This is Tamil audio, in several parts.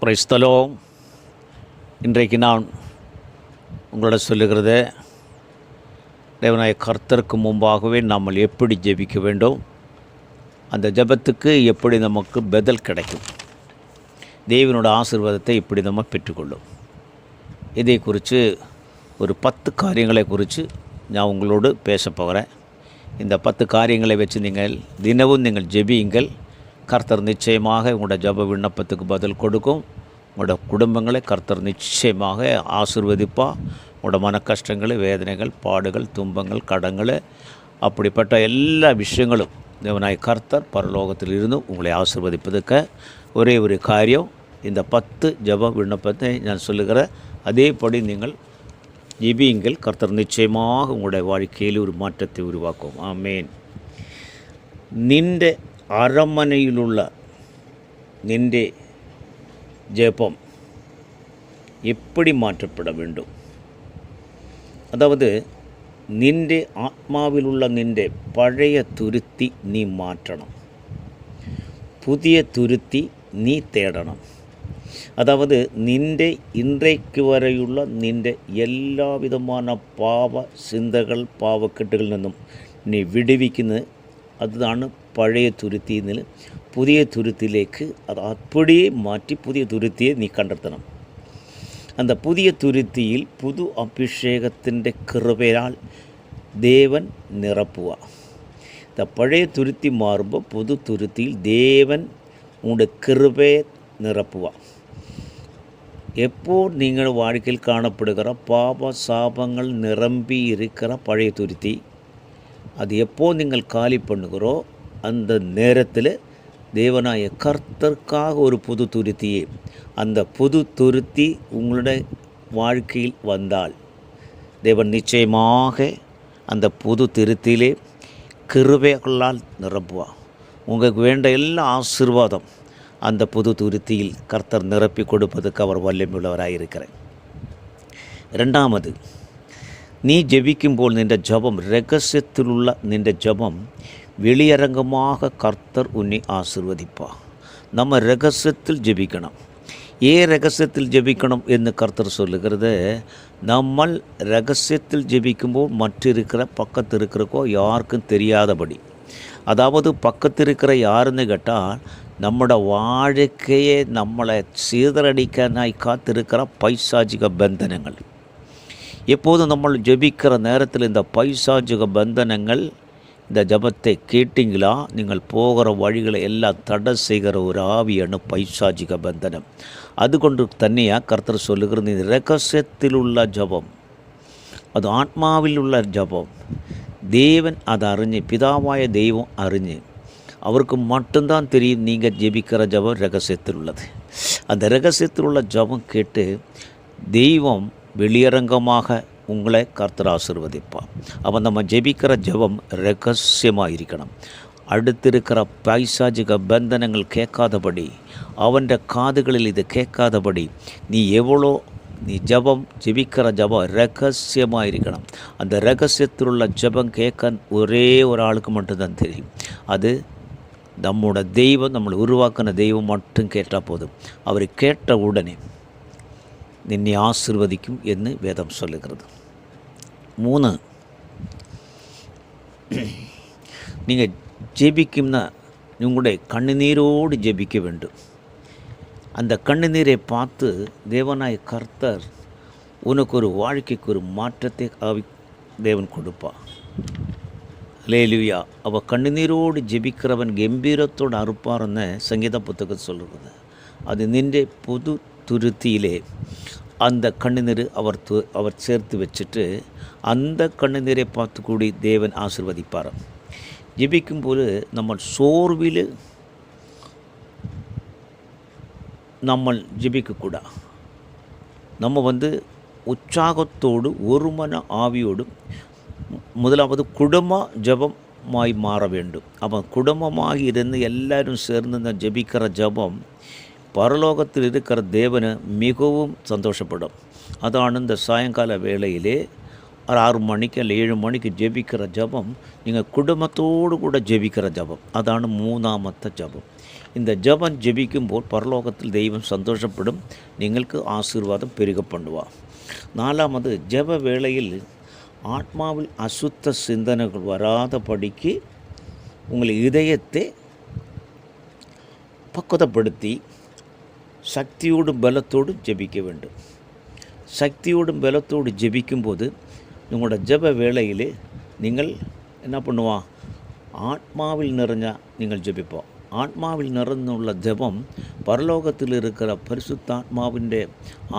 பிரைஸ்தலோ இன்றைக்கு நான் உங்களோட சொல்லுகிறது தேவநாய கர்த்தருக்கு முன்பாகவே நாம் எப்படி ஜெபிக்க வேண்டும் அந்த ஜெபத்துக்கு எப்படி நமக்கு பதில் கிடைக்கும் தேவனோட ஆசீர்வாதத்தை இப்படி நம்ம பெற்றுக்கொள்ளும். இதை குறித்து ஒரு பத்து காரியங்களை குறித்து நான் உங்களோடு பேச போகிறேன். இந்த பத்து காரியங்களை வச்சு நீங்கள் தினமும் நீங்கள் ஜெபியுங்கள். கர்த்தர் நிச்சயமாக உங்களோட ஜப விண்ணப்பத்துக்கு பதில் கொடுக்கும். உங்களோட குடும்பங்களை கர்த்தர் நிச்சயமாக ஆசிர்வதிப்பா. உங்களோட மன கஷ்டங்கள் வேதனைகள் பாடுகள் துன்பங்கள் கடங்கள் அப்படிப்பட்ட எல்லா விஷயங்களும் தேவனாய் கர்த்தர் பரலோகத்தில் இருந்தும் உங்களை ஆசிர்வதிப்பதுக்க ஒரே ஒரு காரியம். இந்த பத்து ஜப விண்ணப்பத்தை நான் சொல்லுகிற அதேபடி நீங்கள் ஜிபியுங்கள். கர்த்தர் நிச்சயமாக உங்களுடைய வாழ்க்கையில் ஒரு மாற்றத்தை உருவாக்கும். ஆமேன். நின்ற അരമനയിലുള്ള നിന്റെ ജപം എപ്പടി മാറ്റപ്പെട വേണ്ടും? അതായത് നിന്റെ ആത്മാവിലുള്ള നിന്റെ പഴയ തുരുത്തി നീ മാറ്റണം. പുതിയ തുരുത്തി നീ തേടണം. അതായത് നിന്റെ ഇന്ത്യയ്ക്ക് വരെയുള്ള നിന്റെ എല്ലാവിധമാണ് പാവ ചിന്തകൾ പാവക്കെട്ടുകളിൽ നിന്നും നീ വിടുവിക്കുന്നത്. അതാണ് പഴയ തുരുത്തിയിൽ നിന്ന് പുതിയ തുരുത്തിലേക്ക് അത് അപ്പടിയേ മാറ്റി പുതിയ തുരുത്തിയെ നീ കണ്ടെത്തണം அந்த புதிய துருத்தியில் புது அபிஷேகத்திൻ്റെ கிருபையால் தேவன் நிரப்புவா. இந்த பழைய துருத்தி மாறுമ്പോൾ புது துருத்தியில் தேவன் உங்களுடைய கிருபையை நிரப்புவா. எப்போ நீங்கள் வாழ்க்கையில் காணப்படுகிற பாப சாபங்கள் நிரம்பி இருக்கிற பழைய துருத்தி அது எப்போ நீங்கள் காலி பண்ணுகிறோ அந்த நேரத்தில் தேவனாய கர்த்தர்க்காக ஒரு புது துருத்தியே அந்த புது துருத்தி உங்களுடைய வாழ்க்கையில் வந்தால் தேவன் நிச்சயமாக அந்த புது திருத்திலே கிருபைகளால் நிரம்புவார் உங்களுக்கு வேண்ட எல்லா ஆசிர்வாதம் அந்த புது துருத்தியில் கர்த்தர் நிரப்பி கொடுப்பதற்கு அவர் வல்லமையுள்ளவராக இருக்கிறார். ரெண்டாவது நீ ஜெபிக்கும்போல் நின்ற ஜபம் ரகசியத்தில் உள்ள நின்ற ஜபம் வெளியரங்கமாக கர்த்தர் உன்னை ஆசிர்வதிப்பா. நம்ம ரகசியத்தில் ஜெபிக்கணும். ஏ ரகசியத்தில் ஜெபிக்கணும் என்று கர்த்தர் சொல்லுகிறது? நம்ம ரகசியத்தில் ஜெபிக்கும்போது மற்றிருக்கிற பக்கத்து இருக்கிறக்கோ யாருக்கும் தெரியாதபடி. அதாவது பக்கத்து இருக்கிற யாருன்னு கேட்டால் நம்மளோட வாழ்க்கையே நம்மளை சீதரடிக்க நாய் காத்திருக்கிற பைசாஜிக பந்தனங்கள். எப்போதும் நம்ம ஜெபிக்கிற நேரத்தில் இந்த பைசாஜிக பந்தனங்கள் இந்த ஜபத்தை கேட்டிங்களா? நீங்கள் போகிற வழிகளை எல்லாம் தடை செய்கிற ஒரு ஆவியான பைசாஜிக பந்தனம். அது கொண்டு தனியாக கர்த்தர் சொல்லுகிறது இந்த ரகசியத்தில் உள்ள ஜபம் அது ஆத்மாவில் உள்ள ஜபம். தேவன் அதை அறிஞ்சு பிதாவாய தெய்வம் அறிஞ்சு அவருக்கு மட்டும்தான் தெரியும் நீங்கள் ஜெபிக்கிற ஜபம் ரகசியத்தில் உள்ளது. அந்த ரகசியத்தில் உள்ள ஜபம் கேட்டு தெய்வம் வெளியரங்கமாக உங்களை கர்த்தர் ஆசிர்வதிப்பார். அப்போ நம்ம ஜெபிக்கிற ஜெபம் ரகசியமாக இருக்கணும் அடுத்திருக்கிற பைசாஜிக பந்தனங்கள் கேட்காதபடி அவன் காதுகளில் இது கேட்காதபடி நீ எவ்வளோ நீ ஜபம் ஜெபிக்கிற ஜபம் ரகசியமாக இருக்கணும் அந்த ரகசியத்தில் உள்ள ஜபம் கேட்க ஒரே ஒரு ஆளுக்கு மட்டும்தான் தெரியும். அது நம்மோட தெய்வம் நம்மளை உருவாக்கின தெய்வம் மட்டும் கேட்டால் போதும். அவர் கேட்ட உடனே நின்னை ஆசிர்வதிக்கும் என்று வேதம் சொல்லுகிறது. മൂന്ന് நீங்கள் ஜெபிக்கும்னா உங்களுடைய கண்ணுநீரோடு ஜெபிக்க வேண்டும் அந்த கண்ணுநீரை பார்த்து தேவனாய் கர்த்தர் உனக்கு ஒரு வாழ்க்கைக்கு ஒரு மாற்றத்தை ஆவி தேவன் கொடுப்பா லேலுயா அவ கண்ணுநீரோடு ஜெபிக்கிறவன் கம்பீரத்தோடு அறுப்பார்னு சங்கீத புத்தகம் சொல்கிறது அது நின்ற புது துருத்தியிலே அந்த கண்ணுநீர் அவர் அவர் சேர்த்து வச்சுட்டு அந்த கண்ணுநீரை பார்த்து கூடி தேவன் ஆசிர்வதிப்பார் ஜெபிக்கும்போது நம்ம சோர்வில் நம்ம ஜெபிக்கக்கூடா. நம்ம வந்து உற்சாகத்தோடு ஒரு மன ஆவியோடு முதலாவது குடும்ப ஜபமாய் மாற வேண்டும். அப்போ குடும்பமாக இருந்து எல்லாரும் சேர்ந்து இந்த ஜபிக்கிற ஜபம் பரலோகத்தில் இருக்கிற தேவന് மிகவும் சந்தோஷப்படும். அதான் இந்த சாயங்கால வேளையிலே ஒரு ஆறு மணிக்கு அல்ல ஏழு மணிக்கு ஜெபிக்கிற ஜபம் நீங்கள் குடும்பத்தோடு கூட ஜெபிக்கிற ஜபம். அதான மூணாமத்த ஜபம். இந்த ஜபம் ஜெபிக்கும்போது பரலோகத்தில் தெய்வம் சந்தோஷப்படும். நீங்களுக்கு ஆசீர்வாதம் பெருக பண்ணுவா. நாலாவது ஜப வேளையில் ஆத்மாவில் அசுத்த சிந்தனைகள் வராதபடிக்கு உங்கள் இதயத்தை பக்குவப்படுத்தி சக்தியோடும் பலத்தோடும் ஜெபிக்க வேண்டும். சக்தியோடும் பலத்தோடு ஜெபிக்கும்போது உங்களோட ஜெப வேளையிலே நீங்கள் என்ன பண்ணுவா? ஆத்மாவில் நிறைஞ்சா நீங்கள் ஜெபிப்போம். ஆத்மாவில் நிறைந்துள்ள ஜெபம் பரலோகத்தில் இருக்கிற பரிசுத்தாத்மாவிൻ്റെ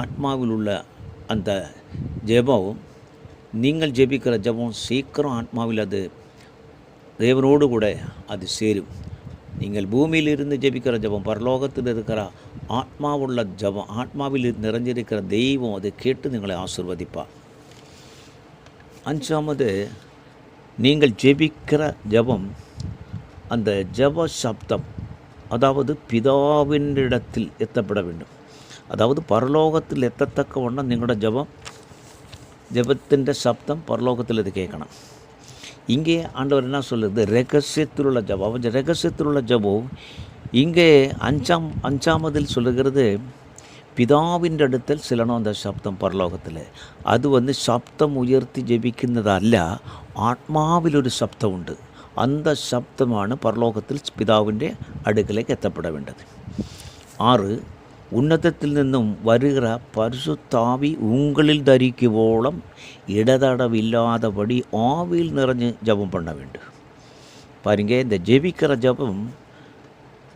ஆத்மாவில் உள்ள அந்த ஜெபம் நீங்கள் ஜெபிக்கிற ஜெபம் சீக்கிரம் ஆத்மாவில் அது தேவனோடு கூட அது சேரும். நீங்கள் பூமியில் இருந்து ஜெபிக்கிற ஜெபம் பரலோகத்தில் இருக்கிற ஆத்மாவுள்ள ஜெபம் ஆத்மாவில் நிறைஞ்சிருக்கிற தெய்வம் அதை கேட்டு நீங்களை ஆசிர்வதிப்பார் அஞ்சாமது நீங்கள் ஜெபிக்கிற ஜெபம் அந்த ஜெப சப்தம் அதாவது பிதாவினிடத்தில் எத்தப்பட வேண்டும் அதாவது பரலோகத்தில் எத்தத்தக்க வண்ணம் നിങ്ങളുടെ ജപം ജപത്തിൻ്റെ ശബ്ദം പരലോകത്തിൽ ഇത് കേൾക്കണം இங்கே ஆண்டவர் என்ன சொல்லுது ரகசியத்திலுள்ள ஜபம் அவன் ரகசியத்திலுள்ள ஜபம் இங்கே அஞ்சாம் அஞ்சாமதில் சொல்லுகிறது പിതാവിൻ്റെ അടുത്തൽ ചെല്ലണം എന്താ ശബ്ദം പരലോകത്തിൽ അത് വന്ന് ശബ്ദം ഉയർത്തി ജപിക്കുന്നതല്ല ആത്മാവിലൊരു ശബ്ദമുണ്ട് அந்த ശബ്ദമാണ് പരലോകത്തിൽ പിതാവിൻ്റെ അടുക്കലേക്ക് എത്തപ്പെട വേണ്ടത് ആറ് ഉന്നതത്തിൽ നിന്നും വരുകിற പരിശുദ്ധാവി ഉങ്ങളിൽ ധരിക്കുവോളം ഇടതടവില്ലാതപടി ആവിയിൽ നിറഞ്ഞ് ജപം പണ്ണ വേണ്ട. பாருங்க இந்த ஜெபிக்கிற ஜபம்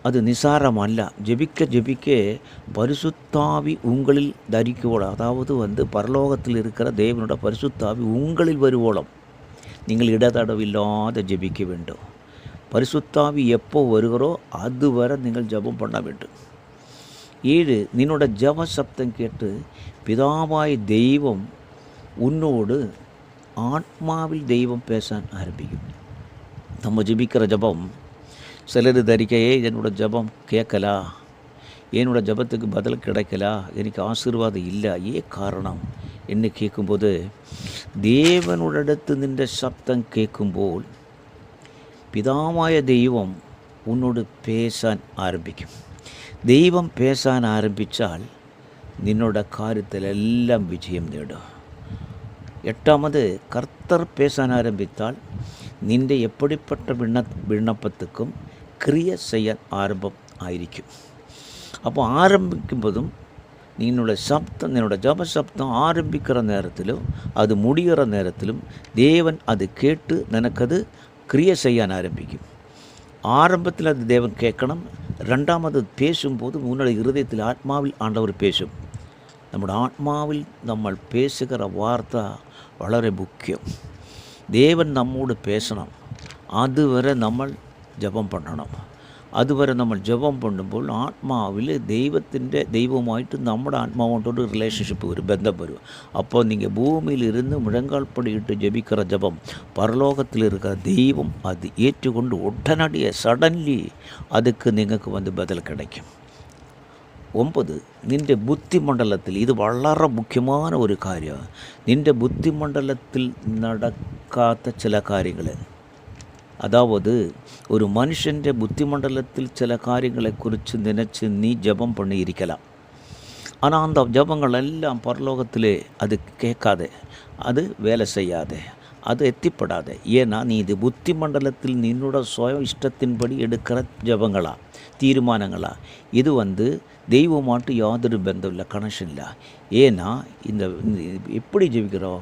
அது நிசாரமல்ல ஜெபிக்க ஜெபிக்க பரிசுத்தாவி உங்களில் தரிக்குவோளம் அதாவது வந்து பரலோகத்தில் இருக்கிற தேவனோட பரிசுத்தாவி உங்களில் வருவோளம் நீங்கள் இடதடவில்லாத ஜெபிக்க வேண்டும் பரிசுத்தாவி எப்போ வருகிறோ அதுவரை நீங்கள் ஜபம் பண்ண வேண்டும் ஏழு நின்னோட ஜப சப்தம் கேட்டு பிதாவாய் தெய்வம் உன்னோடு ஆத்மாவில் தெய்வம் பேச ஆரம்பிக்கும். நம்ம ஜபிக்கிற ஜபம் சிலர் தரிக்கையே என்னோட ஜபம் கேட்கலா? என்னோட ஜபத்துக்கு பதில் கிடைக்கலா? எனக்கு ஆசீர்வாதம் இல்லை? ஏன் காரணம்? என்று கேட்கும்போது தேவனுடத்து நின்ற சப்தம் கேட்கும்போல் பிதாவாய தெய்வம் உன்னோடு பேச ஆரம்பிக்கும். ദൈവം പേശാൻ ആരംഭിച്ചാൽ നിന്നോട് കാര്യത്തിലെല്ലാം വിജയം നേടും எட்டாவது கர்த்தர் பேச ஆரம்பித்தால் நின்ற எப்படிப்பட்ட விண்ண விண்ணப்பத்துக்கும் கிரிய செய்ய ஆரம்பம் ஆயிருக்கும் அப்போ ஆரம்பிக்கும் போதும் என்னோட சப்தம் என்னோட ஜப சப்தம் ஆரம்பிக்கிற நேரத்திலும் அது முடிகிற நேரத்திலும் தேவன் அது கேட்டு எனக்கு அது கிரிய செய்ய ஆரம்பிக்கும் ஆரம்பத்தில் அது தேவன் கேட்கணும் ரெண்டாமது பேசும்போது உன்னுடைய இருதயத்தில் ஆத்மாவில் ஆண்டவர் பேசும். நம்முடைய ஆத்மாவில் நம்ம பேசுகிற வார்த்தை வளர முக்கியம். தேவன் நம்மோடு பேசணும். அதுவரை நம்ம ஜபம் பண்ணணும். അതുവരെ നമ്മൾ ജപം പണ്ടുമ്പോൾ ആത്മാവിൽ ദൈവത്തിന്റെ ദൈവവുമായിട്ട് നമ്മുടെ ആത്മാവോട്ടോട് റിലേഷൻഷിപ്പ് വരും ബന്ധം വരും. അപ്പോൾ நீங்கள் பூமியிலிருந்து முழங்கால்படியிட்டு ஜபிக்கிற ஜபம் பரலோகத்தில் ദൈവം അത് ഏറ്റുകൊണ്ട് ஏற்றுக்கொண்டு உடனடியே சடன்லி அதுக்கு നിങ്ങൾക്ക് വന്ന് ബദൽ கிடைக்கும் ഒമ്പത് നിന്റെ ബുദ്ധിമണ്ഡലത്തിൽ ഇത് വളരെ മുഖ്യമായ ഒരു കാര്യമാണ്. നിന്റെ ബുദ്ധിമണ്ഡലത്തിൽ നടക്കാത്ത ചില കാര്യങ്ങൾ. அதாவது ஒரு மனுஷൻ്റെ புத்திமண்டலத்தில் சில காரியங்களை குறித்து நினச்சி நீ ஜெபம் பண்ணியிருக்கலாம் ஆனால் அந்த ஜபங்கள் எல்லாம் பரலோகத்திலே அது கேட்காதே அது வேலை செய்யாதே அது எத்திப்படாதே. ஏன்னா நீ இது புத்தி மண்டலத்தில் நின்னோட சுய இஷ்டத்தின்படி எடுக்கிற ஜபங்களா தீர்மானங்களா? இது வந்து தெய்வமாட்டு யாதொரு பந்தம் இல்லை கனெக்ஷன் இல்லை. ஏன்னா இந்த- எப்படி ஜெபிக்கிறோம்?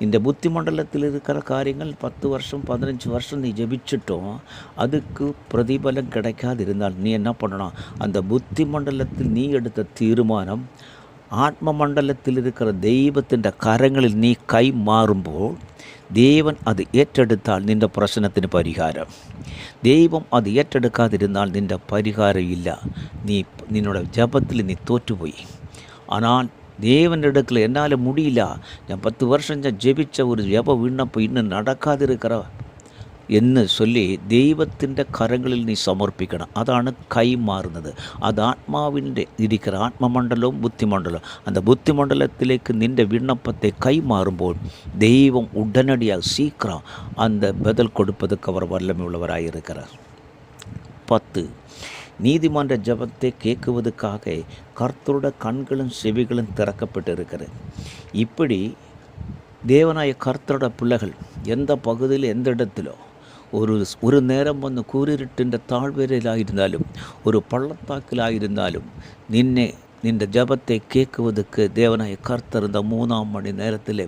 இந்த புத்திமண்டலத்தில் இருக்கிற காரியங்கள் பத்து வருஷம் பதினஞ்சு வருஷம் நீ ஜபிச்சிட்டோம் அதுக்கு பிரதிபலம் கிடைக்காது இருந்தால் நீ என்ன பண்ணணும் அந்த புத்தி மண்டலத்தில் நீ எடுத்த தீர்மானம் ആത്മ മണ്ഡലത്തിൽ ഇരിക്കുന്ന ദൈവത്തിന്റെ കരങ്ങളിൽ നീ കൈമാറുമ്പോൾ ദൈവൻ അത് ഏറ്റെടുത്താൽ നിന്റെ പ്രശ്നത്തിന് പരിഹാരം ദൈവം അത് ഏറ്റെടുക്കാതിരുന്നാൽ നിന്റെ പരിഹാരം ഇല്ല നീ നിന്നോട് ജപത്തിൽ നീ തോറ്റുപോയി ஆனால் தேவனிடத்தில் என்னால் முடியல நான் பத்து வருஷம் ஜெபிச்ச ஒரு ஜெப விண்ணப்பம் இன்னும் நடக்காது இருக்கிற എന്ന് ചൊല്ലി ദൈവത്തിൻ്റെ കരങ്ങളിൽ നീ സമർപ്പിക്കണം അതാണ് കൈമാറുന്നത് അത് ആത്മാവിൻ്റെ ഇരിക്കുന്ന ആത്മമണ്ഡലവും ബുദ്ധിമണ്ഡലവും അത് ബുദ്ധിമണ്ഡലത്തിലേക്ക് നിൻ്റെ വിണ്ണപ്പത്തെ കൈമാറുമ്പോൾ ദൈവം ഉടനടിയാ സീക്രം അന്ത ബദൽ കൊടുപ്പതൊക്കെ അവർ വല്ലമുള്ളവരായിരിക്കുന്നത് പത്ത് நீதிமன்ற ஜபத்தை கேட்குவதற்காக கர்த்தருட கண்களும் செவிகளும் திறக்கப்பட்டிருக்கிறது. இப்படி தேவனாய கர்த்தரோட பிள்ளைகள் எந்த பகுதியில் எந்த இடத்திலோ ஒரு ஒரு நேரம் வந்து கூறிருட்டுன்ற தாழ்வரையிலாயிருந்தாலும் ஒரு பள்ளத்தாக்கிலாயிருந்தாலும் நின்னே நின்ற ஜபத்தை கேட்குவதற்கு தேவனாய கர்த்தர் இந்த மூணாம் மணி நேரத்தில்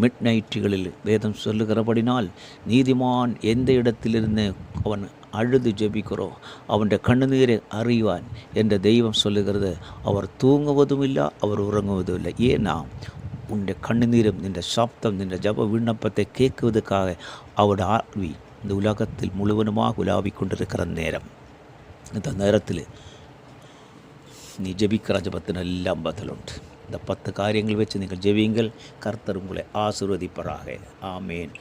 மிட் நைட்டுகளில் வேதம் சொல்லுகிறபடினால் நீதிமான் எந்த இடத்திலிருந்து அவன் அழுது ஜெபிக்கிறோ அவனுடைய கண்ணுநீரை அறிவான் என்ற தெய்வம் சொல்லுகிறது அவர் தூங்குவதும் இல்லை அவர் உறங்குவதும் இல்லை ஏன்னா உன்னுடைய கண்ணுநீரும் நின்ற சப்தம் நின்ற ஜப விண்ணப்பத்தை கேட்குவதற்காக அவருடைய ஆவி இந்த உலகத்தில் முழுவதுமாக உலாவிக் கொண்டிருக்கிற நேரம் இந்த நேரத்தில் நீ ஜெபிக்கிற ஜபத்தின் எல்லாம் பதிலுண்டு இந்த பத்து காரியங்கள் வச்சு நீங்கள் ஜெபியுங்கள் கர்த்தர் உங்களை ஆசீர்வதிப்பராக ஆமேன்